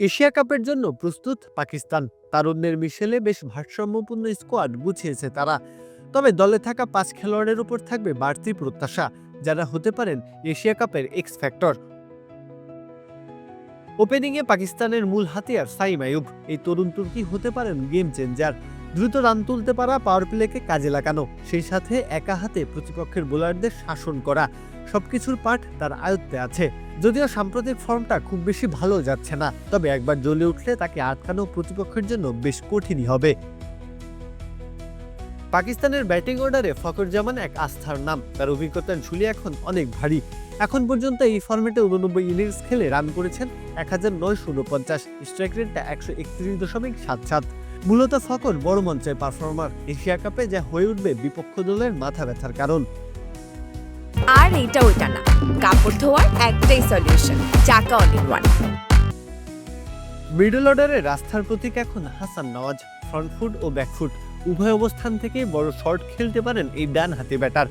Asia কাপের জন্য প্রস্তুত পাকিস্তান। তারুণ্যের মিশেলে বেশ ভারসাম্যপূর্ণ স্কোয়াড গুছিয়েছে তারা। তবে দলে থাকা পাঁচ খেলোয়াড়ের উপর থাকবে বাড়তি প্রত্যাশা, যারা হতে পারেন এশিয়া কাপের এক্স ফ্যাক্টর ওপেনিংয়ে পাকিস্তানের মূল হাতিয়ার সাইম আয়ুব এই তরুণ তুর্কি হতে পারেন গেম চেঞ্জার দ্রুত রান তুলতে পারা পাওয়ার প্লেকে কাজে লাগানো, সেই সাথে একা হাতে প্রতিপক্ষের বোলারদের শাসন করা, সবকিছুর পাঠ তার আয়ত্তে আছে। যদিও সাম্প্রতিক ফর্মটা খুব বেশি ভালো যাচ্ছে না, তবে একবার জ্বলে উঠলে তাকে আটকানো প্রতিপক্ষের জন্য বেশ কঠিনই হবে। পাকিস্তানের ব্যাটিং অর্ডারে ফকর জামান এক আস্থার নাম, তার অভিজ্ঞতার ঝুলি এখন অনেক ভারী। এখন পর্যন্ত এই ফর্মেটে উননব্বই ইনিংস খেলে রান করেছেন এক হাজার নয়শো উনপঞ্চাশ স্ট্রাইক রেটটা একশো একত্রিশ দশমিক সাত সাত। মূলত ফকর বড় মঞ্চের পারফর্মার এশিয়া কাপে যা হয়ে উঠবে বিপক্ষ দলের মাথা ব্যথার কারণ। আর এটা ওইটা না। কাপড় ধোয়ার একটাই সলিউশন চাকা অল ইন ওয়ান মিডল অর্ডারে রাস্তার প্রতীক এখন হাসান নওয়াজ ফ্রন্ট ফুট ও ব্যাকফুট উভয় অবস্থান থেকেই বড় শর্ট খেলতে পারেন এই ডান হাতি ব্যাটার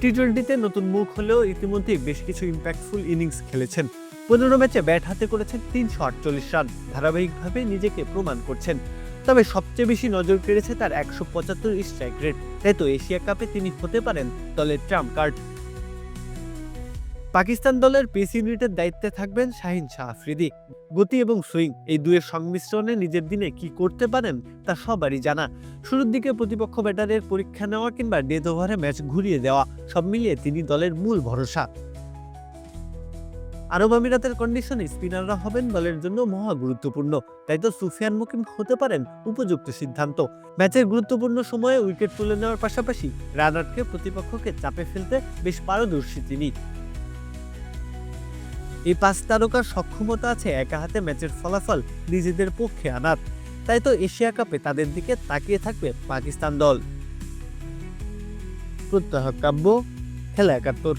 টি টোয়েন্টিতে নতুন মুখ হলেও ইতিমধ্যেই বেশ কিছু ইম্প্যাক্টফুল ইনিংস খেলেছেন। পনেরো ম্যাচে ব্যাট হাতে করেছেন তিনশো আটচল্লিশ রান। ধারাবাহিকভাবে নিজেকে প্রমাণ করছেন। তবে সবচেয়ে বেশি নজর কেড়েছে তার একশো পঁচাত্তর স্ট্রাইক রেট তাই তো এশিয়া কাপে তিনি হতে পারেন দলের ট্রাম্প কার্ড পাকিস্তান দলের পেস ইউনিটের দায়িত্বে থাকবেন শাহিন শাহ আফ্রিদি। গতি এবং সুইং এই দুয়ের সংমিশ্রণে নিজের দিনে কি করতে পারেন তা সবারই জানা। শুরুর দিকে প্রতিপক্ষ ব্যাটারের পরীক্ষা নেওয়া কিংবা ডেথ ওভারে ম্যাচ ঘুরিয়ে দেওয়া, সব মিলিয়ে তিনি দলের মূল ভরসা। আরব আমিরাতের কন্ডিশনে স্পিনাররা হবেন দলের জন্য মহা গুরুত্বপূর্ণ। তাই তো সুফিয়ান মুকিম হতে পারেন উপযুক্ত সিদ্ধান্ত। ম্যাচের গুরুত্বপূর্ণ সময়ে উইকেট তুলে নেওয়ার পাশাপাশি রান প্রতিপক্ষকে চাপে ফেলতে বেশ পারদর্শী তিনি। এই পাঁচ তারকার সক্ষমতা আছে একা হাতে ম্যাচের ফলাফল নিজেদের পক্ষে আনার। তাই তো এশিয়া কাপে তাদের দিকে তাকিয়ে থাকবে পাকিস্তান দল। প্রত্যহ কাব্য, খেলা একাত্তর।